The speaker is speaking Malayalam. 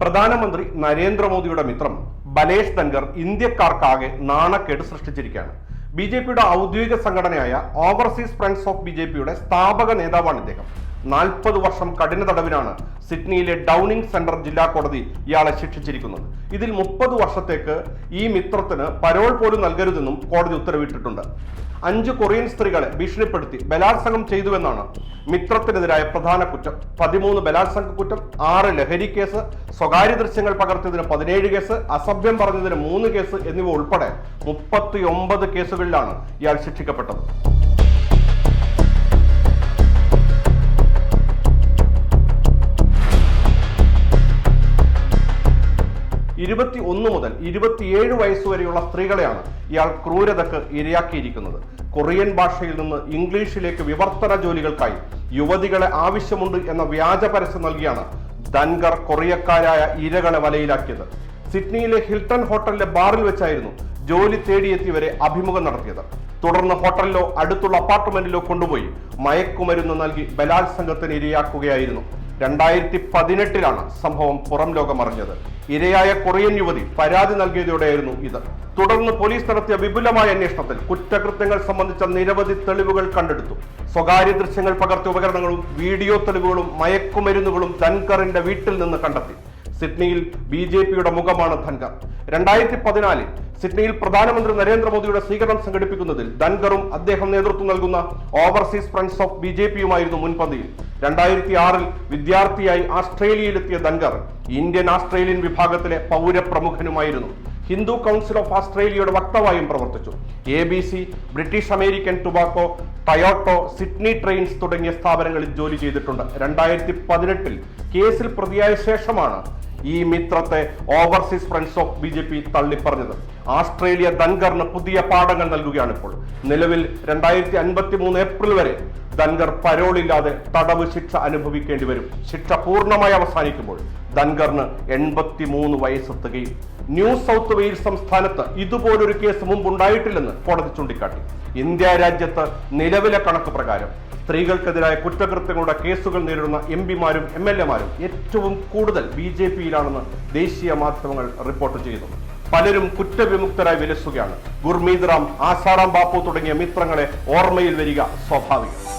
പ്രധാനമന്ത്രി നരേന്ദ്രമോദിയുടെ മിത്രം ബലേഷ് ധൻഗർ ഇന്ത്യക്കാർക്കാകെ നാണക്കേട് സൃഷ്ടിച്ചിരിക്കുകയാണ്. ബി ജെ പിയുടെ ഔദ്യോഗിക സംഘടനയായ overseas friends of B J പിയുടെ സ്ഥാപക നേതാവാണ് ഇദ്ദേഹം. നാൽപ്പത് വർഷം കഠിന തടവിനാണ് സിഡ്നിയിലെ ഡൗണിംഗ് സെന്റർ ജില്ലാ കോടതി ഇയാളെ ശിക്ഷിച്ചിരിക്കുന്നത്. ഇതിൽ മുപ്പത് വർഷത്തേക്ക് ഈ മിത്രത്തിന് പരോൾ പോലും നൽകരുതെന്നും കോടതി ഉത്തരവിട്ടിട്ടുണ്ട്. അഞ്ച് കൊറിയൻ സ്ത്രീകളെ ഭീഷണിപ്പെടുത്തി ബലാത്സംഗം ചെയ്തുവെന്നാണ് മിത്രത്തിനെതിരായ പ്രധാന കുറ്റം. പതിമൂന്ന് ബലാത്സംഗ കുറ്റം ആറ് ലഹരി കേസ് സ്വകാര്യ ദൃശ്യങ്ങൾ പകർത്തിയതിന് പതിനേഴ് കേസ് അസഭ്യം പറഞ്ഞതിന് മൂന്ന് കേസ് എന്നിവ ഉൾപ്പെടെ മുപ്പത്തി കേസുകളിലാണ് ഇയാൾ ശിക്ഷിക്കപ്പെട്ടത്. ഇരുപത്തി ഒന്ന് മുതൽ ഇരുപത്തിയേഴ് വയസ്സുവരെയുള്ള സ്ത്രീകളെയാണ് ഇയാൾ ക്രൂരതക്ക് ഇരയാക്കിയിരിക്കുന്നത്. കൊറിയൻ ഭാഷയിൽ നിന്ന് ഇംഗ്ലീഷിലേക്ക് വിവർത്തന ജോലികൾക്കായി യുവതികളെ ആവശ്യമുണ്ട് എന്ന വ്യാജ പരസ്യം നൽകിയാണ് ധൻഗർ കൊറിയക്കാരായ ഇരകളെ വലയിലാക്കിയത്. സിഡ്നിയിലെ ഹിൽട്ടൺ ഹോട്ടലിലെ ബാറിൽ വെച്ചായിരുന്നു ജോലി തേടിയെത്തിയവരെ അഭിമുഖം നടത്തിയത്. തുടർന്ന് ഹോട്ടലിലോ അടുത്തുള്ള അപ്പാർട്ട്മെന്റിലോ കൊണ്ടുപോയി മയക്കുമരുന്ന് നൽകി ബലാത്സംഗത്തിന് ഇരയാക്കുകയായിരുന്നു. രണ്ടായിരത്തി പതിനെട്ടിലാണ് സംഭവം പുറം ലോകം അറിഞ്ഞത് ഇരയായ കൊറിയൻ യുവതി പരാതി നൽകിയതോടെയായിരുന്നു ഇത്. തുടർന്ന് പോലീസ് നടത്തിയ വിപുലമായ അന്വേഷണത്തിൽ കുറ്റകൃത്യങ്ങൾ സംബന്ധിച്ച നിരവധി തെളിവുകൾ കണ്ടെടുത്തു. സ്വകാര്യ ദൃശ്യങ്ങൾ പകർത്തിയ ഉപകരണങ്ങളും വീഡിയോ തെളിവുകളും മയക്കുമരുന്നുകളും ധൻകറിന്റെ വീട്ടിൽ നിന്ന് കണ്ടെത്തി. സിഡ്നിയിൽ ബി ജെ പിയുടെ മുഖമാണ് ധൻകർ രണ്ടായിരത്തി പതിനാലിൽ സിഡ്നിയിൽ പ്രധാനമന്ത്രി നരേന്ദ്രമോദിയുടെ സ്വീകരണം സംഘടിപ്പിക്കുന്നതിൽ ധൻകറും അദ്ദേഹം നേതൃത്വം നൽകുന്ന overseas friends of B J പിയുമായിരുന്നു മുൻപന്തിയിൽ. രണ്ടായിരത്തി ആറിൽ വിദ്യാർത്ഥിയായി ആസ്ട്രേലിയയിലെത്തിയ ധൻകർ ഇന്ത്യൻ ആസ്ട്രേലിയൻ വിഭാഗത്തിലെ പൗരപ്രമുഖനുമായിരുന്നു. ഹിന്ദു കൗൺസിൽ ഓഫ് ഓസ്ട്രേലിയയുടെ വക്താവായും പ്രവർത്തിച്ചു. A B C British American tobacco Toyota Sydney trains തുടങ്ങിയ സ്ഥാപനങ്ങളിൽ ജോലി ചെയ്തിട്ടുണ്ട്. രണ്ടായിരത്തി പതിനെട്ടിൽ കേസിൽ പ്രതിയായ ശേഷമാണ് ഈ മിത്രത്തെ overseas friends of B J P തള്ളിപ്പറഞ്ഞത്. Australia ദൻഗറിന് പുതിയ പാഠങ്ങൾ നൽകുകയാണ് ഇപ്പോൾ നിലവിൽ രണ്ടായിരത്തി അൻപത്തി മൂന്ന് ഏപ്രിൽ വരെ ദൻഗർ പരോളില്ലാതെ തടവ് ശിക്ഷ അനുഭവിക്കേണ്ടി വരും. ശിക്ഷ പൂർണമായി അവസാനിക്കുമ്പോൾ ദൻഗറിന് എൺപത്തി മൂന്ന് വയസ്സെത്തുകയും ന്യൂ സൗത്ത് വെയിൽസ് സംസ്ഥാനത്ത് ഇതുപോലൊരു കേസ് മുമ്പ് ഉണ്ടായിട്ടില്ലെന്ന് കോടതി ചൂണ്ടിക്കാട്ടി. ഇന്ത്യ രാജ്യത്ത് നിലവിലെ കണക്ക് പ്രകാരം സ്ത്രീകൾക്കെതിരായ കുറ്റകൃത്യങ്ങളുടെ കേസുകൾ നേരിടുന്ന എം പിമാരും എം എൽ എമാരും ഏറ്റവും കൂടുതൽ ബി ജെ പിയിലാണെന്ന് ദേശീയ മാധ്യമങ്ങൾ റിപ്പോർട്ട് ചെയ്യുന്നു. പലരും കുറ്റവിമുക്തരായി വിലസുകയാണ്. ഗുർമീത് റാം ആസാറാം ബാപ്പു തുടങ്ങിയ മിത്രങ്ങളെ ഓർമ്മയിൽ വരിക സ്വാഭാവികം.